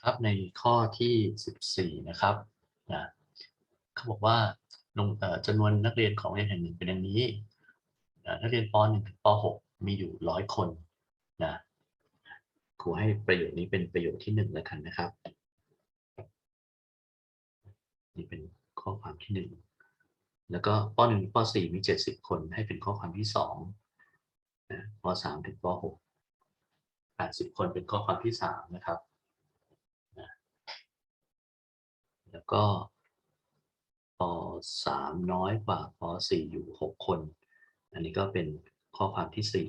นะครับในข้อที่ 14 นะครับนะเขาบอกว่าลงจำนวนนักเรียนของโรงเรียนแห่งหนึ่งเป็นอย่างนี้นะนักเรียนป .1 ถึงป .6 มีอยู่ร้อยคนนะครูให้ประโยคนี้เป็นประโยคที่หนึ่งแล้วกันนะครับ นี่เป็นข้อความที่หนึ่งแล้วก็ป .1 ถึงป .4 มี 70 คนให้เป็นข้อความที่สองนะป .3 ถึงป .6 80 คนเป็นข้อความที่สามนะครับ ก็ปสามน้อยกว่าปสี่อยู่หกคน อันนี้ก็เป็นข้อความที่สี่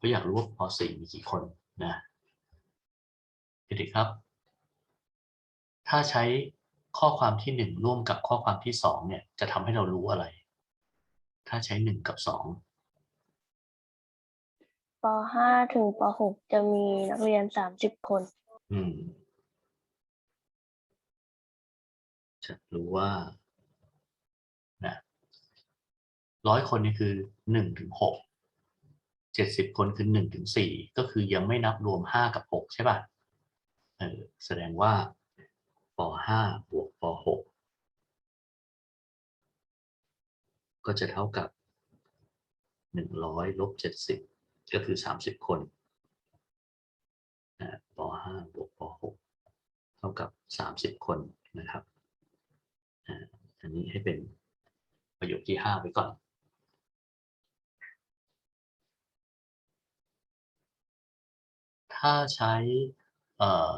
ก็อยากรู้ว่าปสี่มีกี่คนนะเด็กๆครับ ถ้าใช้ข้อความที่หนึ่งร่วมกับข้อความที่สองเนี่ยจะทำให้เรารู้อะไร ถ้าใช้หนึ่งกับสองป .5 ถึงป .6 จะมีนักเรียน 30 คน อืม จะรู้ว่านะร้อยคนนี่คือหนึ่งถึงหกเจ็ดสิบคนคือหนึ่งถึงสี่ก็คือยังไม่นับรวมห้ากับหกใช่ป่ะเออแสดงว่าปห้าบวกปหกก็จะเท่ากับหนึ่งร้อยลบเจ็ดสิบก็คือสามสิบคน ปห้าบวกปหกเท่ากับสามสิบคนนะครับอ่าอันนี้ให้เป็นประโยคที่ห้าไว้ก่อนถ้าใช้เอ่อ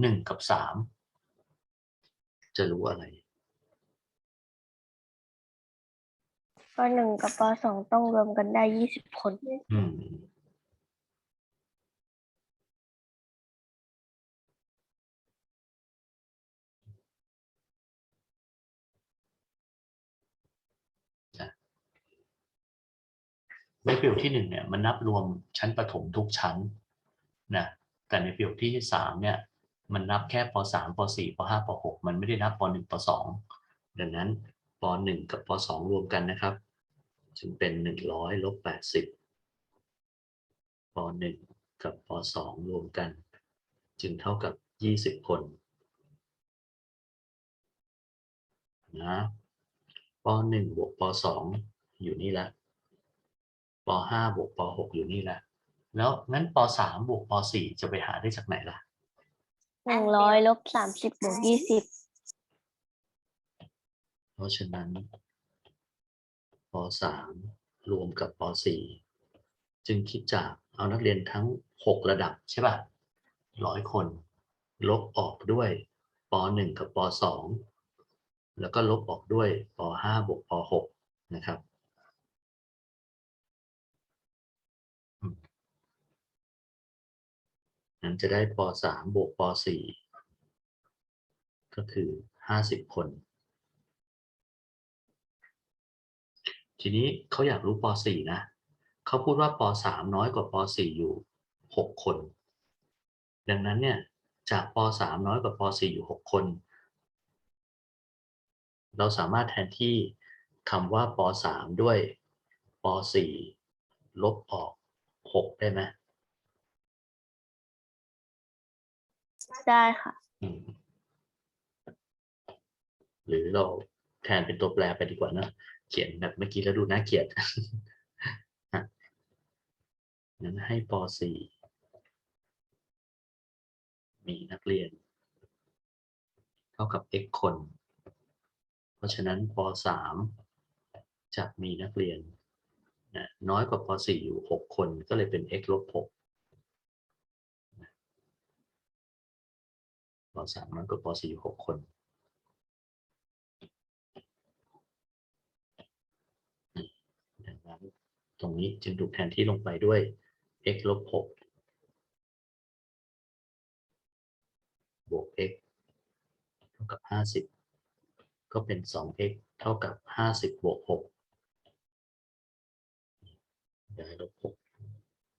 หนึ่งกับสามจะรู้อะไรป .1 กับป .2 ต้องรวมกันได้20คน อืม ในประโยคที่หนึ่งเนี่ยมันนับรวมชั้นประถมทุกชั้นนะแต่ในประโยคที่สามเนี่ยมันนับแค่ปสามปสี่ปห้าปหกมันไม่ได้นับปหนึ่งปสองดังนั้นปหนึ่งกับปสองรวมกันนะครับ จึงเป็นหนึ่งร้อยลบแปดสิบปหนึ่งกับปสองรวมกัน จึงเท่ากับยี่สิบคนนะปหนึ่งบวกปสองอยู่นี่ละ ปห้าบวกปหกอยู่นี่ละแล้วงั้นปสามบวกปสี่จะไปหาได้จากไหนล่ะ100ลบ30บวก20เพราะฉะนั้นปสามรวมกับปสี่จึงคิดจากเอานักเรียนทั้งหกระดับใช่ป่ะร้อยคน ลบออกด้วยปหนึ่งกับปสองแล้วก็ลบออกด้วยปห้าบวกปหกนะครับ นั้นจะได้ปสามบวกปสี่ก็คือห้าสิบคน ทีนี้เขาอยากรู้ป .4 นะเขาพูดว่าป .3 น้อยกว่าป .4 อยู่6คน ดังนั้นเนี่ยจากป .3 น้อยกว่าป .4 อยู่6คน เราสามารถแทนที่คำว่าป .3 ด้วยป .4 ลบออก6ได้ไหม ได้ค่ะ หรือเราแทนเป็นตัวแปรไปดีกว่านะเขียนแบบเมื่อกี้แล้วดูน่าเกลียดอะงั้นให้ป .4 มีนักเรียน เท่ากับ x คน เพราะฉะนั้นป .3 จะมีนักเรียนน้อยกว่าป .4 อยู่ 6 คนก็เลยเป็น x ลบ6 ป .3 น้อยกว่าป .4 อยู่6คนดังนั้นตรงนี้จึงถูกแทนที่ลงไปด้วย x ลบ6บวก x เท่ากับ50ก็เป็น 2x เท่ากับ50บวก6ย้ายลบ6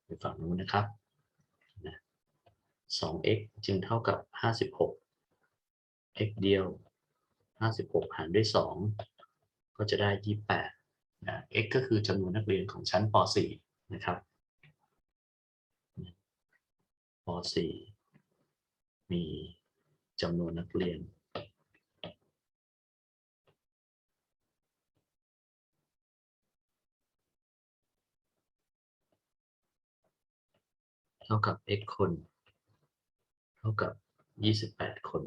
ไปฝั่งนู้นนะครับ 2x จึงเท่ากับ 56 x เดียว 56 หารด้วย 2 ก็จะได้ 28นะ x ก็คือจำนวนนักเรียนของชั้นป .4 นะครับป .4 มีจำนวนนักเรียนเท่ากับ x คน เท่ากับ 28 คน